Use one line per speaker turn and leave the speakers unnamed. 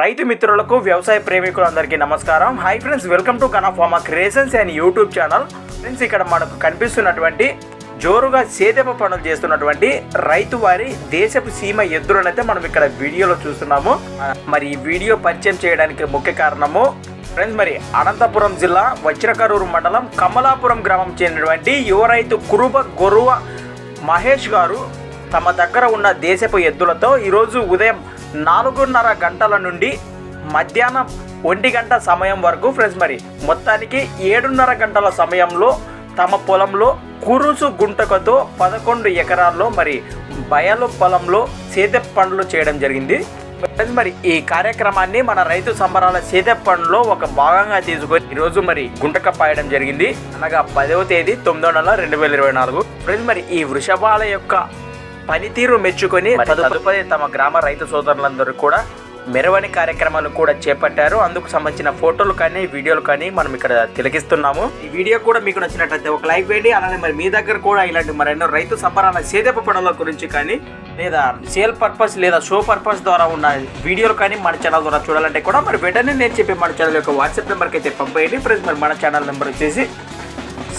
రైతు మిత్రులకు వ్యవసాయ ప్రేమికులందరికీ నమస్కారం. Hi friends welcome to కనఫార్మా creations and YouTube channel friends ఇక్కడ మనకు కనిపిస్తున్నటువంటి జోరుగా సేదెప పనులు చేస్తున్నటువంటి రైతు వారి దేశపు సీమ ఎద్దులనైతే మనం ఇక్కడ వీడియోలో చూస్తున్నాము. మరి ఈ వీడియో పరిచయం చేయడానికి ముఖ్య కారణము ఫ్రెండ్స్ మరి అనంతపురం జిల్లా వజ్రకరూరు మండలం కమలాపురం గ్రామం చెందినటువంటి యువ రైతు కురుబ గొరువ మహేష్ గారు. తమ దగ్గర ఉన్న దేశపు ఎద్దులతో ఈరోజు ఉదయం నాలుగున్నర గంటల నుండి మధ్యాహ్నం ఒంటి గంట సమయం వరకు ఫ్రెండ్స్ మరి మొత్తానికి ఏడున్నర గంటల సమయంలో తమ పొలంలో కురుసు గుంటకతో పదకొండు ఎకరాల్లో మరి బయలు పొలంలో సేదె పండ్లు చేయడం జరిగింది. ఫ్రెండ్స్ మరి ఈ కార్యక్రమాన్ని మన రైతు సంబరాల సేదె పనులో ఒక భాగంగా తీసుకొని ఈరోజు మరి గుంటక పాయడం జరిగింది. అనగా పదవ తేదీ తొమ్మిదో నెల రెండు వేల ఇరవై నాలుగు. ఫ్రెండ్స్ మరి ఈ వృషభాల యొక్క పనితీరు మెచ్చుకొని తదుపరి తమ గ్రామ రైతు సోదరులందరూ కూడా మెరవని కార్యక్రమాలు కూడా చేపట్టారు. అందుకు సంబంధించిన ఫోటోలు కానీ వీడియోలు కానీ మనం ఇక్కడ తిలకిస్తున్నాము. ఈ వీడియో కూడా మీకు నచ్చినట్లయితే ఒక లైక్ వేయండి. అలానే మరి మీ దగ్గర కూడా ఇలాంటి మరెన్నో రైతు సంబరాల సేదెప పనుల గురించి కానీ లేదా సేల్ పర్పస్ లేదా షో పర్పస్ ద్వారా ఉన్న వీడియోలు కానీ మన ఛానల్ ద్వారా చూడాలంటే కూడా మరి వెంటనే నేను చెప్పే మన ఛానల్ యొక్క వాట్సాప్ నెంబర్కి అయితే పంపేయండి. ఫ్రెండ్స్ మరి మన ఛానల్ నెంబర్ వచ్చేసి